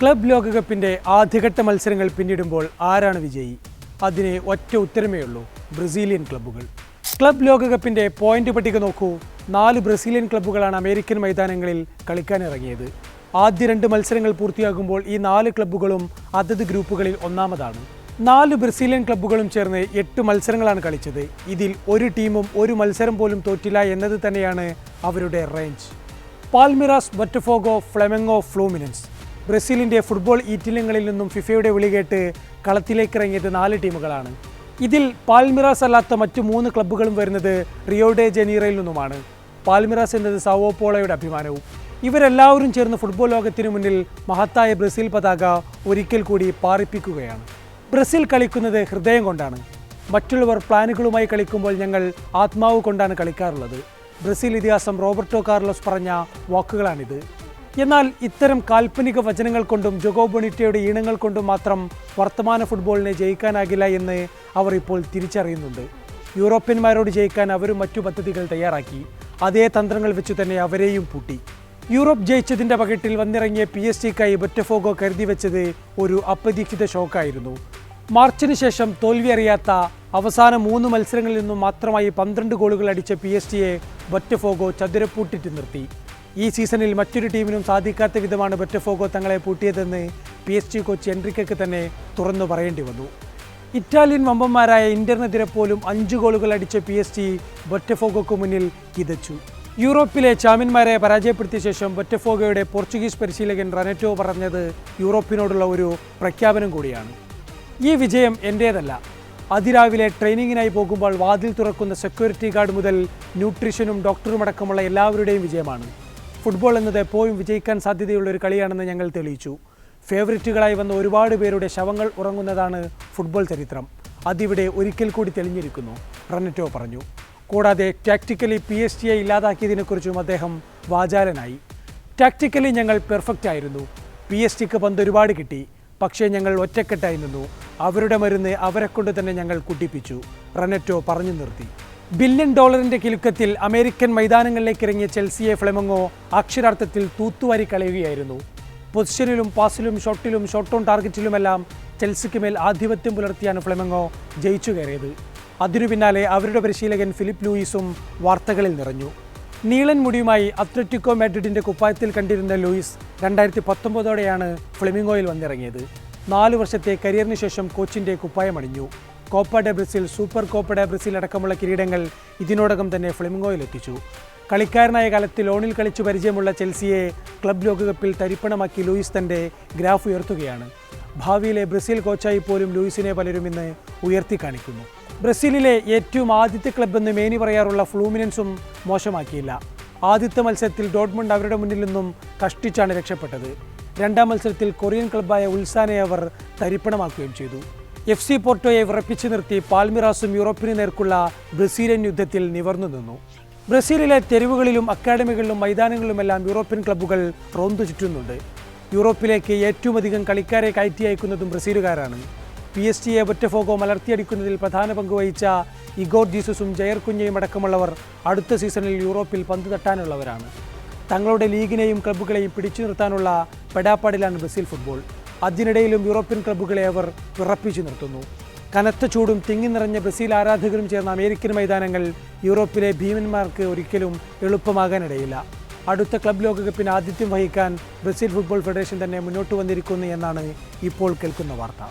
Club ലോകകപ്പിന്റെ ആദ്യഘട്ട മത്സരങ്ങൾ പിന്നിടുമ്പോൾ ആരാണ് വിജയി? അതിന് ഒറ്റ ഉത്തരമേ ഉള്ളൂ ബ്രസീലിയൻ ക്ലബ്ബുകൾ. ക്ലബ് ലോകകപ്പിന്റെ പോയിന്റ് പട്ടിക നോക്കൂ. നാല് ബ്രസീലിയൻ ക്ലബ്ബുകളാണ് അമേരിക്കൻ മൈതാനങ്ങളിൽ കളിക്കാനിറങ്ങിയത് ആദ്യ രണ്ട് മത്സരങ്ങൾ പൂർത്തിയാകുമ്പോൾ ഈ നാല് ക്ലബ്ബുകളും അതത് ഗ്രൂപ്പുകളിൽ ഒന്നാമതാണ്. നാല് ബ്രസീലിയൻ ക്ലബ്ബുകളും ചേർന്ന് എട്ട് മത്സരങ്ങളാണ് കളിച്ചത്. ഇതിൽ ഒരു ടീമും ഒരു മത്സരം പോലും തോറ്റില്ല എന്നത് തന്നെയാണ് അവരുടെ റേഞ്ച് പാൽമിറാസ് ബറ്റഫോഗോ ഫ്ലെമെങ്ങോ ഫ്ലൂമിനൻസ്. ബ്രസീലിന്റെ ഫുട്ബോൾ ഈറ്റിലങ്ങളിൽ നിന്നും ഫിഫയുടെ വിളികേട്ട് കളത്തിലേക്ക് ഇറങ്ങിയത് നാല് ടീമുകളാണ്. ഇതിൽ പാൽമിറാസ് അല്ലാത്ത മറ്റു മൂന്ന് ക്ലബ്ബുകളും വരുന്നത് റിയോ ഡെ ജനീറയിൽ നിന്നുമാണ്. പാൽമിറാസ് എന്നത് സാവോ പോളോയുടെ അഭിമാനവും. ഇവരെല്ലാവരും ചേർന്ന് ഫുട്ബോൾ ലോകത്തിനു മുന്നിൽ മഹത്തായ ബ്രസീൽ പതാക ഒരിക്കൽ കൂടി പാറിപ്പിക്കുകയാണ്. ബ്രസീൽ കളിക്കുന്നത് ഹൃദയം കൊണ്ടാണ്. മറ്റുള്ളവർ പ്ലാനുകളുമായി കളിക്കുമ്പോൾ ഞങ്ങൾ ആത്മാവ് കൊണ്ടാണ് കളിക്കാറുള്ളത്. ബ്രസീൽ ഇതിഹാസം റോബർട്ടോ കാർലോസ് പറഞ്ഞ വാക്കുകളാണിത്. എന്നാൽ ഇത്തരം കാൽപ്പനിക വചനങ്ങൾ കൊണ്ടും ജൊഗോ ബൊണിറ്റയുടെ ഈണങ്ങൾ കൊണ്ടും മാത്രം വർത്തമാന ഫുട്ബോളിനെ ജയിക്കാനാകില്ല എന്ന് അവർ ഇപ്പോൾ തിരിച്ചറിയുന്നുണ്ട്. യൂറോപ്യന്മാരോട് ജയിക്കാൻ അവരും മറ്റു പദ്ധതികൾ തയ്യാറാക്കി. അതേ തന്ത്രങ്ങൾ വെച്ചു തന്നെ അവരെയും പൂട്ടി. യൂറോപ്പ് ജയിച്ചതിന്റെ പകട്ടിൽ വന്നിറങ്ങിയ പി എസ് ടിക്കായി ബൊറ്റഫോഗോ കരുതി വെച്ചത് ഒരു അപ്രതീക്ഷിത ഷോക്കായിരുന്നു. മാർച്ചിന് ശേഷം തോൽവി അറിയാത്ത അവസാന മൂന്ന് മത്സരങ്ങളിൽ നിന്നും മാത്രമായി പന്ത്രണ്ട് ഗോളുകൾ അടിച്ച പി എസ് ടിയെ ബൊറ്റഫോഗോ ചതുരപ്പൂട്ടിട്ട് നിർത്തി. ഈ സീസണിൽ മറ്റൊരു ടീമിനും സാധിക്കാത്ത വിധമാണ് ബെറ്റഫോഗോ തങ്ങളെ പൂട്ടിയതെന്ന് പി എസ് ജി കോച്ച് എൻട്രിക്കയ്ക്ക് തന്നെ തുറന്നു പറയേണ്ടി വന്നു. ഇറ്റാലിയൻ വമ്പന്മാരായ ഇന്റർനെതിരെ പോലും അഞ്ച് ഗോളുകൾ അടിച്ച പി എസ് ജി ബൊറ്റഫോഗോക്ക് മുന്നിൽ കിതച്ചു. യൂറോപ്പിലെ ചാമ്പ്യന്മാരെ പരാജയപ്പെടുത്തിയ ശേഷം ബൊറ്റഫോഗോയുടെ പോർച്ചുഗീസ് പരിശീലകൻ റനറ്റോ പറഞ്ഞത് യൂറോപ്പിനോടുള്ള ഒരു പ്രഖ്യാപനം കൂടിയാണ്. ഈ വിജയം എന്റേതല്ല അതിരാവിലെ ട്രെയിനിങ്ങിനായി പോകുമ്പോൾ വാതിൽ തുറക്കുന്ന സെക്യൂരിറ്റി ഗാർഡ് മുതൽ ന്യൂട്രീഷനും ഡോക്ടറും അടക്കമുള്ള എല്ലാവരുടെയും വിജയമാണ്. ഫുട്ബോൾ എന്നത് എപ്പോഴും വിജയിക്കാൻ സാധ്യതയുള്ള ഒരു കളിയാണെന്ന് ഞങ്ങൾ തെളിയിച്ചു. ഫേവറിറ്റുകളായി വന്ന ഒരുപാട് പേരുടെ ശവങ്ങൾ ഉറങ്ങുന്നതാണ് ഫുട്ബോൾ ചരിത്രം. അതിവിടെ ഒരിക്കൽ കൂടി തെളിഞ്ഞിരിക്കുന്നു റണ്ണറ്റോ പറഞ്ഞു. കൂടാതെ ടാക്ടിക്കലി പി എസ് ടിയെ ഇല്ലാതാക്കിയതിനെക്കുറിച്ചും അദ്ദേഹം വാചാലനായി. ടാക്ടിക്കലി ഞങ്ങൾ പെർഫെക്റ്റ് ആയിരുന്നു. പി എസ് ടിക്ക് പന്ത് ഒരുപാട് കിട്ടി പക്ഷേ ഞങ്ങൾ ഒറ്റക്കെട്ടായി നിന്നു. അവരുടെ മരുന്ന് അവരെക്കൊണ്ട് തന്നെ ഞങ്ങൾ കുട്ടിപ്പിച്ചു റണറ്റോ പറഞ്ഞു നിർത്തി. ബില്യൺ ഡോളറിന്റെ കിലുക്കത്തിൽ അമേരിക്കൻ മൈതാനങ്ങളിലേക്ക് ഇറങ്ങിയ ചെൽസിയെ ഫ്ലെമങ്ങോ അക്ഷരാർത്ഥത്തിൽ തൂത്തുവാരി കളയുകയായിരുന്നു. പൊസിഷനിലും പാസിലും ഷോട്ടിലും ഷോട്ട് ഓൺ ടാർഗറ്റിലുമെല്ലാം ചെൽസിക്ക് മേൽ ആധിപത്യം പുലർത്തിയാണ് ഫ്ലെമങ്ങോ ജയിച്ചു കയറിയത്. അതിനു പിന്നാലെ അവരുടെ പരിശീലകൻ ഫിലിപ്പ് ലൂയിസും വാർത്തകളിൽ നിറഞ്ഞു. നീളൻ മുടിയുമായി അത്ലറ്റിക്കോ മാഡ്രിഡിന്റെ കുപ്പായത്തിൽ കണ്ടിരുന്ന ലൂയിസ് രണ്ടായിരത്തി പത്തൊമ്പതോടെയാണ് ഫ്ലെമിങ്ങോയിൽ വന്നിറങ്ങിയത്. നാല് വർഷത്തെ കരിയറിന് ശേഷം കോച്ചിന്റെ കുപ്പായമണിഞ്ഞു. Copa de Brasil Super Copa de Brasil അടക്കമുള്ള കിരീടങ്ങൾ ഇതിനോടകം തന്നെ ഫ്ലിമിംഗോയിൽ എത്തിച്ചു കളിക്കാരനായ കാലത്ത് ലോണിൽ കളിച്ചു പരിചയമുള്ള ചെൽസിയെ ക്ലബ് ലോകകപ്പിൽ തരിപ്പണമാക്കി ലൂയിസ് തന്റെ ഗ്രാഫ് ഉയർത്തുകയാണ്. ഭാവിയിലെ ബ്രസീൽ കോച്ചായി പോലും ലൂയിസിനെ പലരും ഇന്ന് ഉയർത്തി കാണിക്കുന്നു. ബ്രസീലിലെ ഏറ്റവും ആദ്യത്തെ ക്ലബ്ബെന്ന് മേനി പറയാറുള്ള ഫ്ലൂമിനൻസും മോശമാക്കിയില്ല. ആദ്യത്തെ മത്സരത്തിൽ ഡോട്ട്മണ്ട് അവരുടെ മുന്നിൽ നിന്നും കഷ്ടിച്ചാണ് രക്ഷപ്പെട്ടത്. രണ്ടാം മത്സരത്തിൽ കൊറിയൻ ക്ലബ്ബായ ഉത്സാനെ അവർ തരിപ്പണമാക്കുകയും ചെയ്തു. എഫ് സി പോർട്ടോയെ വിറപ്പിച്ചു നിർത്തി പാൽമിറാസും യൂറോപ്പിന് നേർക്കുള്ള ബ്രസീലിയൻ യുദ്ധത്തിൽ നിവർന്നു നിന്നു. ബ്രസീലിലെ തെരുവുകളിലും അക്കാഡമികളിലും മൈതാനങ്ങളിലുമെല്ലാം യൂറോപ്യൻ ക്ലബ്ബുകൾ റോന്തു ചുറ്റുന്നുണ്ട്. യൂറോപ്പിലേക്ക് ഏറ്റവും അധികം കളിക്കാരെ കയറ്റി അയക്കുന്നതും ബ്രസീലുകാരാണ്. പി എസ് ടിയെ ഒറ്റഫോഗോ മലർത്തിയടിക്കുന്നതിൽ പ്രധാന പങ്ക് വഹിച്ച ഇഗോർ ജീസസും ജയർ കുഞ്ഞയും അടക്കമുള്ളവർ അടുത്ത സീസണിൽ യൂറോപ്പിൽ പന്ത് തട്ടാനുള്ളവരാണ്. തങ്ങളുടെ ലീഗിനെയും ക്ലബ്ബുകളെയും പിടിച്ചു നിർത്താനുള്ള പെടാപ്പാടിലാണ് ബ്രസീൽ ഫുട്ബോൾ. അതിനിടയിലും യൂറോപ്യൻ ക്ലബ്ബുകളെ അവർ വിറപ്പിച്ചു നിർത്തുന്നു. കനത്ത ചൂടും തിങ്ങി നിറഞ്ഞ ബ്രസീൽ ആരാധകരും ചേർന്ന അമേരിക്കൻ മൈതാനങ്ങൾ യൂറോപ്പിലെ ഭീമന്മാർക്ക് ഒരിക്കലും എളുപ്പമാകാനിടയില്ല. അടുത്ത ക്ലബ് ലോകകപ്പിന് ആതിഥ്യം വഹിക്കാൻ ബ്രസീൽ ഫുട്ബോൾ ഫെഡറേഷൻ തന്നെ മുന്നോട്ട് വന്നിരിക്കുന്നു എന്നാണ് ഇപ്പോൾ കേൾക്കുന്ന വാർത്ത.